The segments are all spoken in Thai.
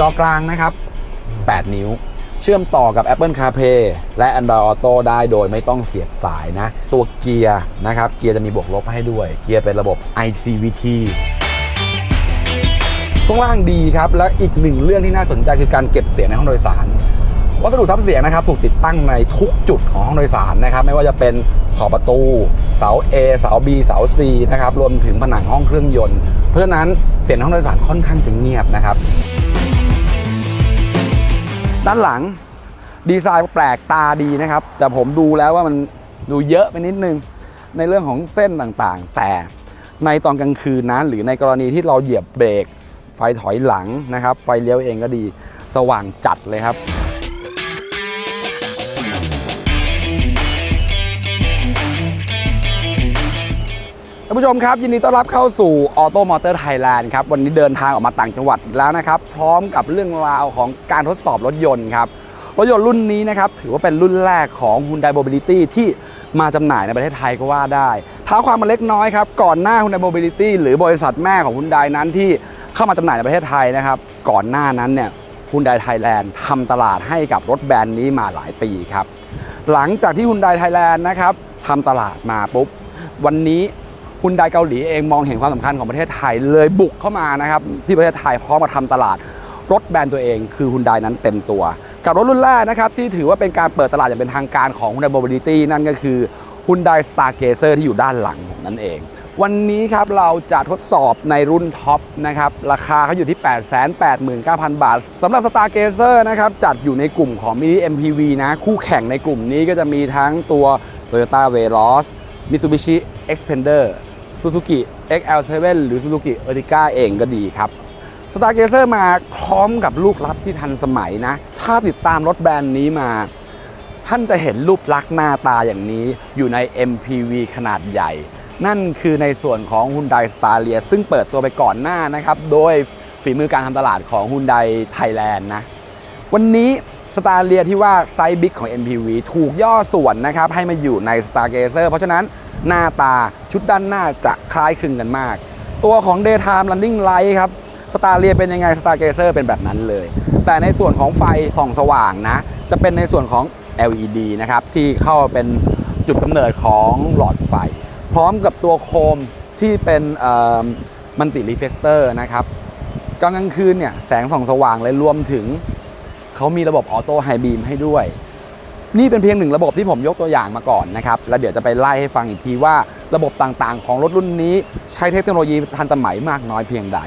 จอกลางนะครับ 8 นิ้ว เชื่อมต่อกับ Apple CarPlay และ Android Auto ได้โดยไม่ต้องเสียบสายนะ ตัวเกียร์นะครับ เกียร์จะมีบวกลบให้ด้วย เกียร์เป็นระบบ ICVT ช่วงล่างดีครับ และอีกหนึ่งเรื่องที่น่าสนใจคือการเก็บเสียงในห้องโดยสารวัสดุซับเสียงนะครับถูกติดตั้งในทุกจุดของห้องโดยสารนะครับ ไม่ว่าจะเป็นขอบประตู เสา A เสา B เสา C นะครับรวมถึงผนังห้องเครื่องยนต์ เพราะนั้นเสียงห้องโดยสารค่อนข้างจะเงียบนะครับ ด้านหลังดีไซน์แปลกตาดีนะครับ แต่ผมดูแล้วว่ามันดูเยอะไปนิดนึงในเรื่องของเส้นต่างๆ แต่ในตอนกลางคืนนะหรือในกรณีที่เราเหยียบเบรก ไฟถอยหลังนะครับ ไฟเลี้ยวเองก็ดี สว่างจัดเลยครับานผู้ชมครับ ยินดีต้อนรับเข้าสู่ Auto Motor Thailand ครับ วันนี้เดินทางออกมาต่างจังหวัดอีกแล้วนะครับ พร้อมกับเรื่องราวของการทดสอบรถยนต์ครับ รถยนต์รุ่นนี้นะครับ ถือว่าเป็นรุ่นแรกของ Hyundai Mobility ที่มาจำหน่ายในประเทศไทยก็ว่าได้ท้าความมาเล็กน้อยครับ ก่อนหน้า Hyundai Mobility หรือบริษัทแม่ของ Hyundai นั้นที่เข้ามาจำหน่ายในประเทศไทยนะครับก่อนหน้านั้นเนี่ย Hyundai Thailand ทำตลาดให้กับรถแบรนด์นี้มาหลายปีครับหลังจากที่ Hyundai Thailand นะครับทำตลาดมาปุ๊บวันนี้ ฮุนไดเกาหลีเองมองเห็นความสำคัญของประเทศไทยเลยบุกเข้ามานะครับที่ประเทศไทยพร้อมมาทำตลาดรถแบรนด์ตัวเองคือฮุนไดนั้นเต็มตัว กับรถรุ่นแรกนะครับที่ถือว่าเป็นการเปิดตลาดอย่างเป็นทางการของ Hyundai Mobility นั่นก็คือ Hyundai Stargazer ที่อยู่ด้านหลังนั่นเอง วันนี้ครับเราจะทดสอบในรุ่นท็อปนะครับราคาเขาอยู่ที่ 889,000 บาทสำหรับ Stargazer นะครับจัดอยู่ในกลุ่มของ Mini MPV นะคู่แข่งในกลุ่มนี้ก็จะมีทั้งตัว Toyota Veloz Mitsubishi Xpander Suzuki XL7 หรือ Suzuki Ertiga เองก็ดีครับ Stargazer มาพร้อมกับลูกลับที่ทันสมัยนะ ถ้าติดตามรถแบรนด์นี้มา ท่านจะเห็นรูปลักษณ์หน้าตาอย่างนี้อยู่ใน MPV ขนาดใหญ่ นั่นคือในส่วนของ Hyundai Staria ซึ่งเปิดตัวไปก่อนหน้านะครับ โดยฝีมือการทำตลาดของ Hyundai Thailand นะ วันนี้สตาร์เลียที่ว่าไซส์บิ๊กของ MPV ถูกย่อส่วนนะครับให้มาอยู่ใน Stargazer เพราะฉะนั้น หน้าตาชุดด้านหน้าจะคล้ายคลึงกันมาก ตัวของ Daytime Running Light ครับสตาร์เลียเป็นยังไง Stargazer เป็นแบบนั้นเลย แต่ในส่วนของไฟส่องสว่างนะ จะเป็นในส่วนของ LED นะครับที่เข้าเป็นจุดกำเนิดของหลอดไฟ พร้อมกับตัวโคมที่เป็นมันติรีเฟกเตอร์นะครับกลางกลางคืนเนี่ยแสงส่องสว่างเลยรวมถึง เขามีระบบออโต้ไฮบีมให้ด้วย นี่เป็นเพียงหนึ่งระบบที่ผมยกตัวอย่างมาก่อนนะครับ แล้วเดี๋ยวจะไปไล่ให้ฟังอีกทีว่าระบบต่างๆ ของรถรุ่นนี้ ใช้เทคโนโลยีทันสมัยมากน้อยเพียงใด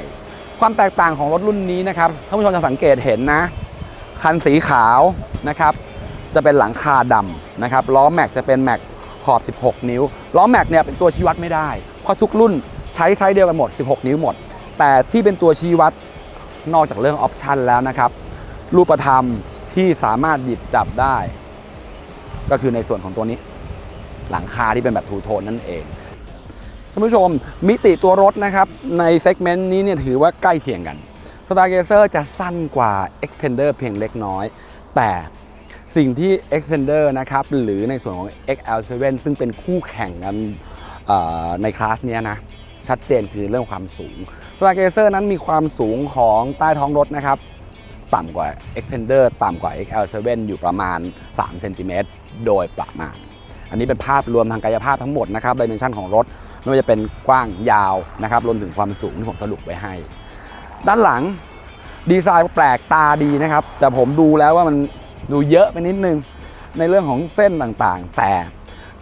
ความแตกต่างของรถรุ่นนี้นะครับท่านผู้ชมจะสังเกตเห็นนะ คันสีขาวนะครับจะเป็นหลังคาดำนะครับล้อแม็กจะเป็นแม็กขอบ 16 นิ้ว ล้อแม็กเนี่ยเป็นตัวชี้วัดไม่ได้ เพราะทุกรุ่นใช้ไซส์เดียวกันหมด 16 นิ้วหมด แต่ที่เป็นตัวชี้วัดนอกจากเรื่องออปชันแล้วนะครับ รูปธรรมที่สามารถหยิบจับได้ ก็คือในส่วนของตัวนี้ หลังคาที่เป็นแบบทูโทนนั่นเองท่านผู้ชมมิติตัวรถนะครับ ในเซกเมนต์นี้เนี่ยถือว่าใกล้เคียงกัน Stargazer จะสั้นกว่า Xpander เพียงเล็กน้อย แต่สิ่งที่ Xpander นะครับ หรือในส่วนของ XL7 ซึ่งเป็นคู่แข่งกันในคลาสนี้นะ ชัดเจนคือเรื่องความสูง Stargazer นั้นมีความสูงของใต้ท้องรถนะครับ ต่ำกว่า Xpander ต่ำกว่า XL7 อยู่ประมาณ3เซนติเมตร โดยประมาณ อันนี้เป็นภาพรวมทางกายภาพทั้งหมดนะครับดิเมนชันของรถ ไม่ว่าจะเป็นกว้างยาวนะครับรวมถึงความสูงที่ผมสรุปไว้ให้ ด้านหลังดีไซน์แปลกตาดีนะครับ แต่ผมดูแล้วว่ามันดูเยอะไปนิดนึงในเรื่องของเส้นต่างๆ แต่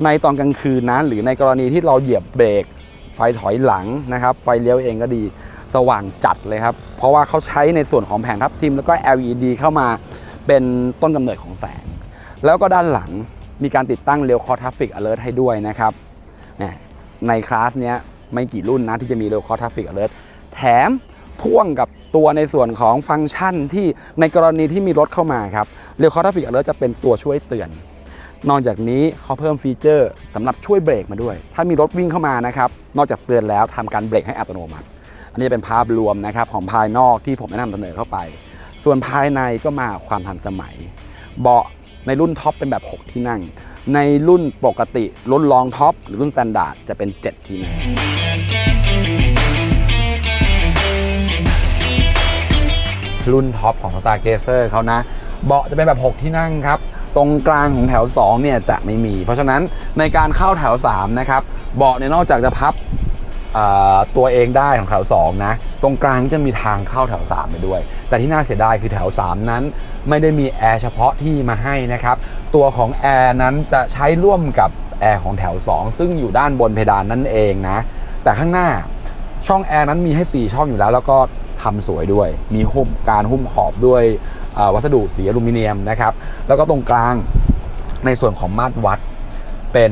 ในตอนกลางคืนนะหรือในกรณีที่เราเหยียบเบรก ไฟถอยหลังนะครับ ไฟเลี้ยวเองก็ดีสว่างจัดเลยครับ เพราะว่าเขาใช้ในส่วนของแผงทับทิมแล้วก็ LED เข้ามาเป็นต้นกำเนิดของแสง แล้วก็ด้านหลังมีการติดตั้งเร l คอ r Traffic Alert ให้ด้วยนะครับในคลาสเนี้ยไม่กี่รุ่นนะที่จะมีเร l คอ r Traffic Alert แถมพ่วงกับตัวในส่วนของฟังก์ชันที่ในกรณีที่มีรถเข้ามาครับเร l คอ r Traffic Alert จะเป็นตัวช่วยเตือน นอกจากนี้เขาเพิ่มฟีเจอร์สำหรับช่วยเบรกมาด้วย ถ้ามีรถวิ่งเข้ามานะครับนอกจากเตือนแล้วทำการเบรกให้อัตโนมัติ อันนี้เป็นภาพรวมนะครับของภายนอกที่ผมแนะนำเสนอเข้าไป ส่วนภายในก็มาความทันสมัย เบาะ ในรุ่นท็อปเป็นแบบ 6 ที่นั่ง ในรุ่นปกติรุ่นรองท็อปหรือรุ่นสแตนดาร์ดจะเป็น 7 ที่นั่งรุ่นท็อปของ Stargazer เขานะ เบาะจะเป็นแบบ 6 ที่นั่งครับ ตรงกลางของแถว 2 เนี่ยจะไม่มี เพราะฉะนั้นในการเข้าแถว 3 นะครับ เบาะเนี่ยนอกจากจะพับ ตัวเองได้ของแถว2นะตรงกลางจะมีทางเข้าแถว 3 ไปด้วย แต่ที่น่าเสียดายคือแถว 3 นั้น ไม่ได้มีแอร์เฉพาะที่มาให้นะครับ ตัวของแอร์นั้นจะใช้ร่วมกับแอร์ของแถว 2 ซึ่งอยู่ด้านบนเพดานนั่นเองนะ แต่ข้างหน้าช่องแอร์นั้นมีให้ 4 ช่องอยู่แล้ว แล้วก็ทำสวยด้วย มีหุ้มการหุ้มขอบด้วยวัสดุสีอลูมิเนียมนะครับ แล้วก็ตรงกลางในส่วนของมาตรวัดเป็น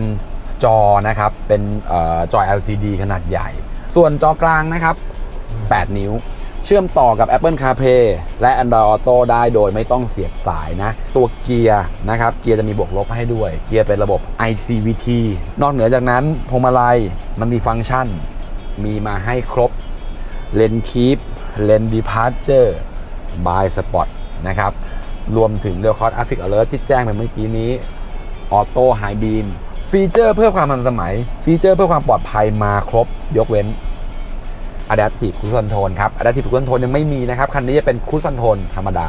จอนะครับเป็นออจอ LCD ขนาดใหญ่ ส่วนจอกลางนะครับ 8 นิ้ว เชื่อมต่อกับ Apple CarPlay และ Android Auto ได้โดยไม่ต้องเสียบสายนะ ตัวเกียร์นะครับ เกียร์จะมีบวกลบให้ด้วย เกียร์เป็นระบบ ICVT นอกเหนือจากนั้นพวงมาลัยมันมีฟังก์ชัน มีมาให้ครบเลนคีปเลนดีพาร์เจอร์บายสปอตนะครับรวมถึงเรือคอร์ดอาฟิกอเลอร์ที่แจ้งไปเมื่อกี้นี้ออโต้ไฮบีม ฟีเจอร์เพื่อความทันสมัย ฟีเจอร์เพื่อความปลอดภัยมาครบยกเว้น Adaptive Cruise Control ครับ Adaptive Cruise Control ยังไม่มีนะครับ คันนี้จะเป็น Cruise Control ธรรมดา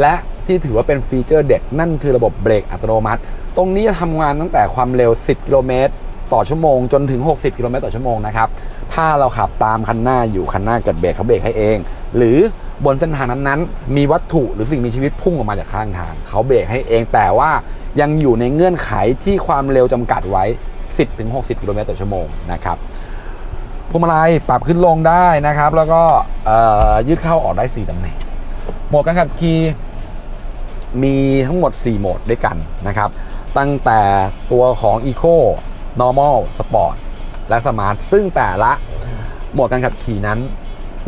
และที่ถือว่าเป็นฟีเจอร์เด็ดนั่นคือระบบเบรกอัตโนมัติ ตรงนี้จะทำงานตั้งแต่ความเร็ว 10 กิโลเมตรต่อชั่วโมง จนถึง 60 กิโลเมตรต่อชั่วโมงนะครับ ถ้าเราขับตามคันหน้าอยู่คันหน้าเกิดเบรกเขาเบรกให้เอง หรือบนเส้นทางนั้นๆ มีวัตถุหรือสิ่งมีชีวิตพุ่งออกมาจากข้างทาง เขาเบรกให้เองแต่ว่ายังอยู่ในเงื่อนไขที่ความเร็วจำกัดไว้ 10-60กิโลเมตรต่อชั่วโมงนะครับพวงมาลัยปรับขึ้นลงได้นะครับ แล้วก็ยืดเข้าออกได้ 4ตำแหน่งโหมดการขับขี่มีทั้งหมด 4 โหมดด้วยกันนะครับ ตั้งแต่ตัวของ Eco Normal Sport และ Smart ซึ่งแต่ละโหมดการขับขี่นั้น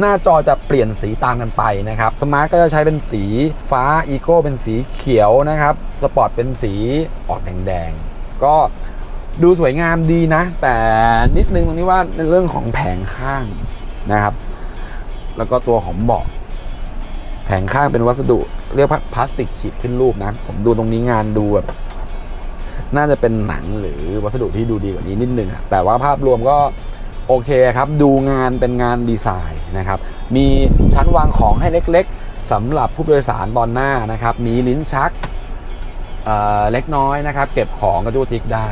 หน้าจอจะเปลี่ยนสีตามกันไปนะครับ Smart ก็จะใช้เป็นสีฟ้า Eco เป็นสีเขียวนะครับ Sport เป็นสีออกแดงๆก็ดูสวยงามดีนะ แต่นิดนึงตรงนี้ว่าในเรื่องของแผงข้างนะครับ แล้วก็ตัวของเบาะแผงข้างเป็นวัสดุเรียกว่าพลาสติกฉีดขึ้นรูปนะ ผมดูตรงนี้งานดูแบบน่าจะเป็นหนังหรือวัสดุที่ดูดีกว่านี้นิดนึงอะแต่ว่าภาพรวมก็ โอเคครับ ดูงานเป็นงานดีไซน์นะครับ มีชั้นวางของให้เล็กๆสำหรับผู้โดยสารตอนหน้านะครับ มีลิ้นชักเเล็กน้อยนะครับ เก็บของกระจุกจิกได้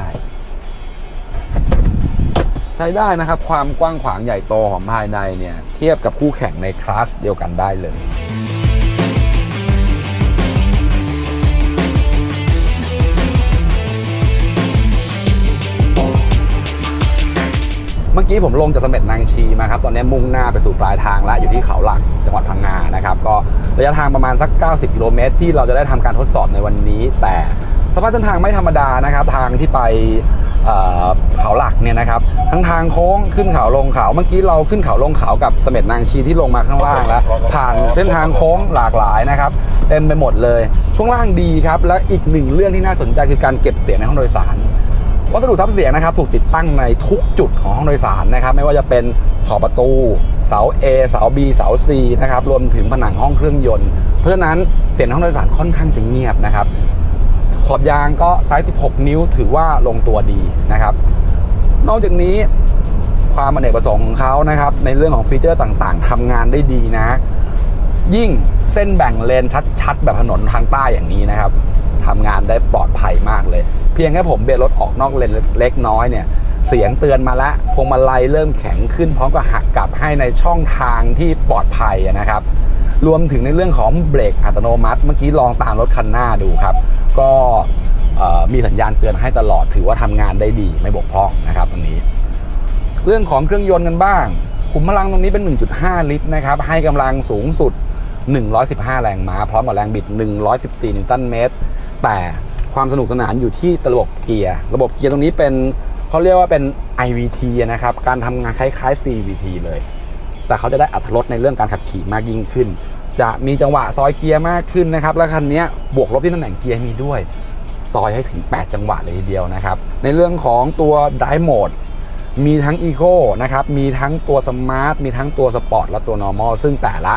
ใช้ได้นะครับ ความกว้างขวางใหญ่โตของภายในเนี่ย เทียบกับคู่แข่งในคลาสเดียวกันได้เลย เมื่อกี้ผมลงจากเสม็ดนางชีมาครับตอนนี้มุ่งหน้าไปสู่ปลายทางแล้วอยู่ที่เขาหลักจังหวัดพังงานะครับก็ระยะทางประมาณสัก 90 กิโลเมตร ที่เราจะได้ทำการทดสอบในวันนี้ แต่สภาพเส้นทางไม่ธรรมดานะครับ ทางที่ไปเอ่อเขาหลักเนี่ยนะครับทั้งทางโค้งขึ้นเขาลงเขาเมื่อกี้เราขึ้นเขาลงเขากับเสม็ดนางชีที่ลงมาข้างล่างแล้ว ผ่านเส้นทางโค้งหลากหลายนะครับเต็มไปหมดเลย ช่วงล่างดีครับ และอีกหนึ่งเรื่องที่น่าสนใจคือการเก็บเสียงในห้องโดยสาร วัสดุซับเสียงนะครับถูกติดตั้งในทุกจุดของห้องโดยสารนะครับ ไม่ว่าจะเป็นขอบประตู เสา A เสา B เสา C นะครับรวมถึงผนังห้องเครื่องยนต์ เพราะฉะนั้นเสียงห้องโดยสารค่อนข้างจะเงียบนะครับขอบยางก็ไซส์ 16 นิ้วถือว่าลงตัวดีนะครับ นอกจากนี้ความอเนกประสงค์ของเขานะครับในเรื่องของฟีเจอร์ต่างๆทำงานได้ดีนะ ยิ่งเส้นแบ่งเลนชัดๆ แบบถนนทางใต้อย่างนี้นะครับ ทำงานได้ปลอดภัยมากเลย เพียงแค่ผมเบรรถออกนอกเลนเล็กน้อยเนี่ยเสียงเตือนมาล้วพวงมาลัยเริ่มแข็งขึ้นพร้อมกับหักกลับให้ในช่องทางที่ปลอดภัยนะครับรวมถึงในเรื่องของเบรกอัตโนมัติ เมื่อกี้ลองตามรถคันหน้าดูครับ ก็มีสัญญาณเตือนให้ตลอดถือว่าทำงานได้ดีไม่บกพร่องนะครับตรงนี้ เรื่องของเครื่องยนต์กันบ้าง ขุมพลังตรงนี้เป็น 1.5 ลิตรนะครับ ให้กำลังสูงสุด 115 แรงม้า พร้อมกับแรงบิด 114 นิวตันเมตร แต่ความสนุกสนานอยู่ที่ระบบเกียร์ ระบบเกียร์ตรงนี้เป็นเขาเรียกว่าเป็น IVT นะครับ การทำงานคล้ายๆ CVT เลย แต่เขาจะได้อัตรถรสในเรื่องการขับขี่มากยิ่งขึ้น จะมีจังหวะซอยเกียร์มากขึ้นนะครับ และคันนี้บวกลบที่ตำแหน่งเกียร์มีด้วย ซอยให้ถึง 8 จังหวะเลยทีเดียวนะครับ ในเรื่องของตัว Drive Mode มีทั้ง Eco นะครับ มีทั้งตัว Smart มีทั้งตัว Sport และตัว Normal ซึ่งแต่ละ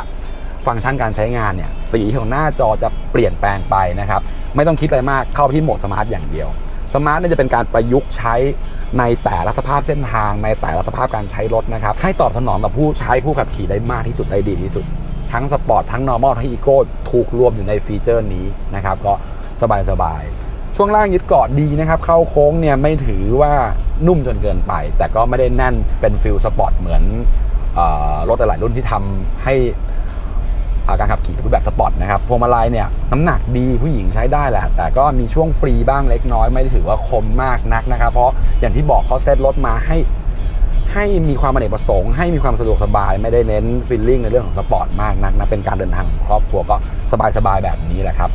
ฟังก์ชันการใช้งานเนี่ยสีของหน้าจอจะเปลี่ยนแปลงไปนะครับ ไม่ต้องคิดอะไรมากเข้าที่โหมด Smart อย่างเดียว Smart เนี่จะเป็นการประยุกต์ใช้ในแต่ละสภาพเส้นทาง ในแต่ละสภาพการใช้รถนะครับ ให้ตอบสนองต่อผู้ใช้ผู้ขับขี่ได้มากที่สุดได้ดีที่สุด ทั้งสปอร์ตทั้ง normal ทั้ง eco ถูกรวมอยู่ในฟีเจอร์นี้นะครับ ก็สบายสบายช่วงล่างยึดเกาะดีนะครับ เข้าโค้งเนี่ยไม่ถือว่านุ่มจนเกินไป แต่ก็ไม่ได้แน่นเป็นฟิลสปอร์ตเหมือนออรถหลายรุ่นที่ทำให้ การขับขี่รูปแบบสปอร์ตนะครับพวงมาลัยเนี่ยน้ำหนักดีผู้หญิงใช้ได้แหละ แต่ก็มีช่วงฟรีบ้างเล็กน้อยไม่ได้ถือว่าคมมากนักนะครับ เพราะอย่างที่บอกเขาเซตรถมาให้ให้มีความอเนกประสงค์ให้มีความสะดวกสบายไม่ได้เน้นฟิลลิ่งในเรื่องของสปอร์ตมากนักนะเป็นการเดินทางของครอบครัวก็สบายๆแบบนี้แหละครับ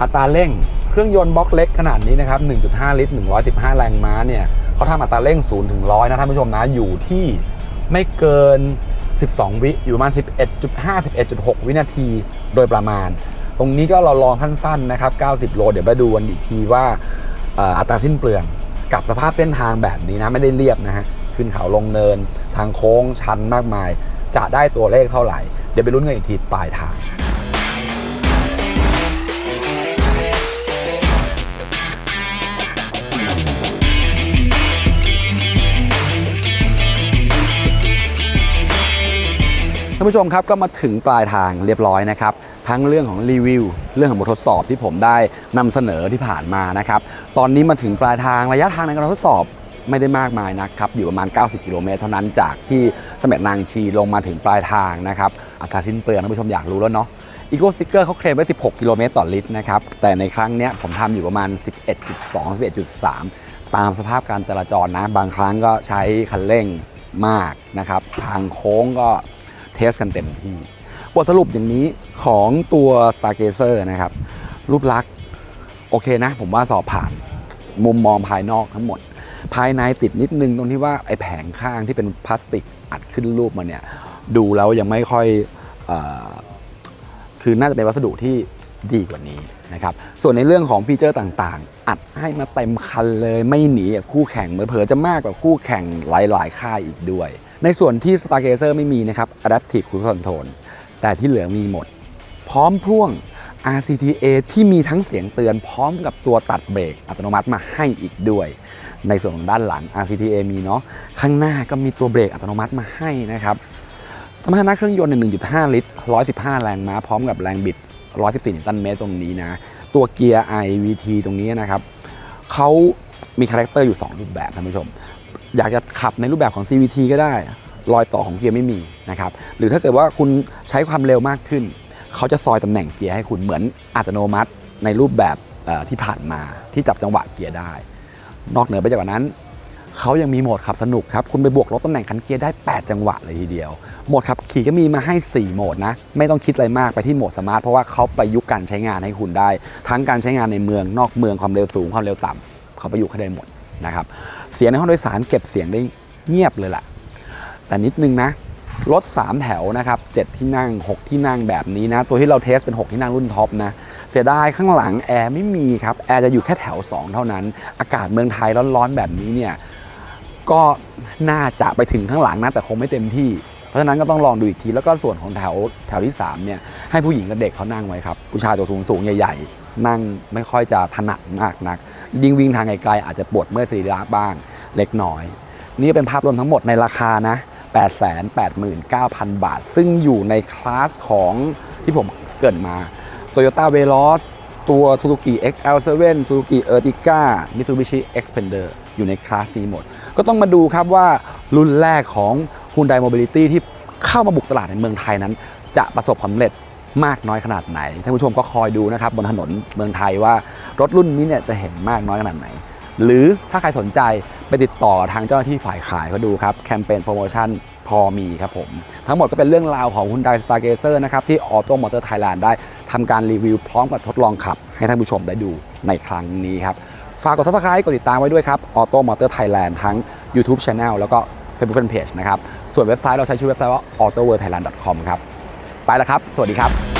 อัตราเร่งเครื่องยนต์บล็อกเล็กขนาดนี้นะครับ 1.5 ลิตร 115 แรงม้าเนี่ยเขาทำอัตราเร่ง0ถึง100นะท่านผู้ชมนะอยู่ที่ไม่เกิน 12 วิอยู่ประมาณ 11.5 11.6 วินาทีโดยประมาณ ตรงนี้ก็เราลองสั้นๆนะครับ 90 โล เดี๋ยวไปดูกันอีกทีว่าอัตราสิ้นเปลืองกับสภาพเส้นทางแบบนี้นะ ไม่ได้เรียบนะฮะ ขึ้นเขาลงเนิน ทางโค้งชันมากมาย จะได้ตัวเลขเท่าไหร่ เดี๋ยวไปลุ้นกันอีกทีปลายทางานผู้ชมครับก็มาถึงปลายทางเรียบร้อยนะครับ ทั้งเรื่องของรีวิว เรื่องของบททดสอบที่ผมได้นำเสนอที่ผ่านมานะครับ ตอนนี้มาถึงปลายทางระยะทางในการทดสอบไม่ได้มากมายนะครับ อยู่ประมาณ 90 กิโลเมตรเท่านั้นจากที่สม็ดนางชีลงมาถึงปลายทางนะครับอัตราสิ้นเปลืองท่านผู้ชมอยากรู้แล้วเนาะอีโกสติกเกอร์เขาเคลมไว้ 16 กิโลเมตรต่อลิตรนะครับ แต่ในครั้งนี้ผมทำอยู่ประมาณ 11.2 11.3 ตามสภาพการจราจรนะ บางครั้งก็ใช้คันเร่งมากนะครับ ทางโค้งก็ เทสกันเต็มที่บทสรุปอย่างนี้ของตัว Stargazer นะครับ รูปลักษณ์โอเคนะ ผมว่าสอบผ่านมุมมองภายนอกทั้งหมด ภายในติดนิดนึงตรงที่ว่าไอ้แผงข้างที่เป็นพลาสติกอัดขึ้นรูปมาเนี่ย ดูแล้วยังไม่ค่อยอคือน่าจะเป็นวัสดุที่ดีกว่านี้นะครับ ส่วนในเรื่องของฟีเจอร์ต่างๆ อัดให้มาเต็มคันเลยไม่หนีคู่แข่งเผลอๆจะมากกว่าคู่แข่งหลายๆ ค่ายอีกด้วย ในส่วนที่ Stargazer ไม่มีนะครับ Adaptive Cruise Control แต่ที่เหลือมีหมด พร้อมพ่วง RCTA ที่มีทั้งเสียงเตือนพร้อมกับตัวตัดเบรกอัตโนมัติมาให้อีกด้วย ในส่วนของด้านหลัง RCTA มีเนาะข้างหน้าก็มีตัวเบรกอัตโนมัติมาให้นะครับสมรรถนะเครื่องยนต์ใน1.5 ลิตร 115 แรงม้า พร้อมกับแรงบิด 114 นิวตันเมตรตรงนี้นะ ตัวเกียร์ iVT ตรงนี้นะครับ เขามีคาแรคเตอร์อยู่ 2 รูปแบบท่านผู้ชม อยากจะขับในรูปแบบของ CVT ก็ได้ รอยต่อของเกียร์ไม่มีนะครับ หรือถ้าเกิดว่าคุณใช้ความเร็วมากขึ้น เขาจะซอยตำแหน่งเกียร์ให้คุณเหมือนอัตโนมัติในรูปแบบที่ผ่านมาที่จับจังหวะเกียร์ได้ นอกเหนือไปจากนั้นเขายังมีโหมดขับสนุกครับ คุณไปบวกลดตำแหน่งคันเกียร์ได้ 8 จังหวะเลยทีเดียว โหมดขับขี่ก็มีมาให้ 4 โหมดนะ ไม่ต้องคิดอะไรมากไปที่โหมดสมาร์ท เพราะว่าเขาประยุกต์การใช้งานให้คุณได้ ทั้งการใช้งานในเมืองนอกเมืองความเร็วสูงความเร็วต่ำเขาประยุกต์ให้ได้หมด นะครับเสียงในห้องโดยสารเก็บเสียงได้เงียบเลยล่ะแต่นิดนึงนะรถ 3 แถวนะครับ7ที่นั่ง 6 ที่นั่งแบบนี้นะ ตัวที่เราเทสเป็น 6 ที่นั่งรุ่นท็อปนะ เสียดายข้างหลังแอร์ไม่มีครับ แอร์จะอยู่แค่แถว 2 เท่านั้น อากาศเมืองไทยร้อนๆแบบนี้เนี่ย ก็น่าจะไปถึงข้างหลังนะ แต่คงไม่เต็มที่ เพราะฉะนั้นก็ต้องลองดูอีกที แล้วก็ส่วนของแถวแถวที่ 3 เนี่ย ให้ผู้หญิงกับเด็กเขานั่งไว้ครับ ผู้ชายตัวสูงสูงๆใหญ่ ๆ นั่งไม่ค่อยจะถนัดมากนัก ยิ่งวิ่งทางไกลๆอาจจะปวดเมื่อยสรีระบ้างเล็กน้อย นี่เป็นภาพรวมทั้งหมดในราคานะ 889,000 บาท ซึ่งอยู่ในคลาสของที่ผมเกิดมา Toyota Veloz ตัว Suzuki XL7 Suzuki Ertiga Mitsubishi Xpander อยู่ในคลาสนี้หมด ก็ต้องมาดูครับว่ารุ่นแรกของ Hyundai Mobility ที่เข้ามาบุกตลาดในเมืองไทยนั้น จะประสบความสำเร็จมากน้อยขนาดไหน ท่านผู้ชมก็คอยดูนะครับบนถนนเมืองไทยว่า รถรุ่นนี้เนี่ยจะเห็นมากน้อยขนาดไหน หรือถ้าใครสนใจไปติดต่อทางเจ้าหน้าที่ฝ่ายขายเขาดูครับแคมเปญโปรโมชั่นพอมีครับผม ทั้งหมดก็เป็นเรื่องราวของ Hyundai Stargazer นะครับ ที่ Auto Motor Thailand ได้ทำการรีวิวพร้อมกับทดลองขับ ให้ท่านผู้ชมได้ดูในครั้งนี้ครับ ฝากกด subscribe กดติดตามไว้ด้วยครับ Auto Motor Thailand ทั้ง YouTube Channel แล้วก็ Facebook Fanpage นะครับ ส่วนเว็บไซต์เราใช้ชื่อเว็บไซต์ว่า autoworldthailand.com ครับ ไปแล้วครับ สวัสดีครับ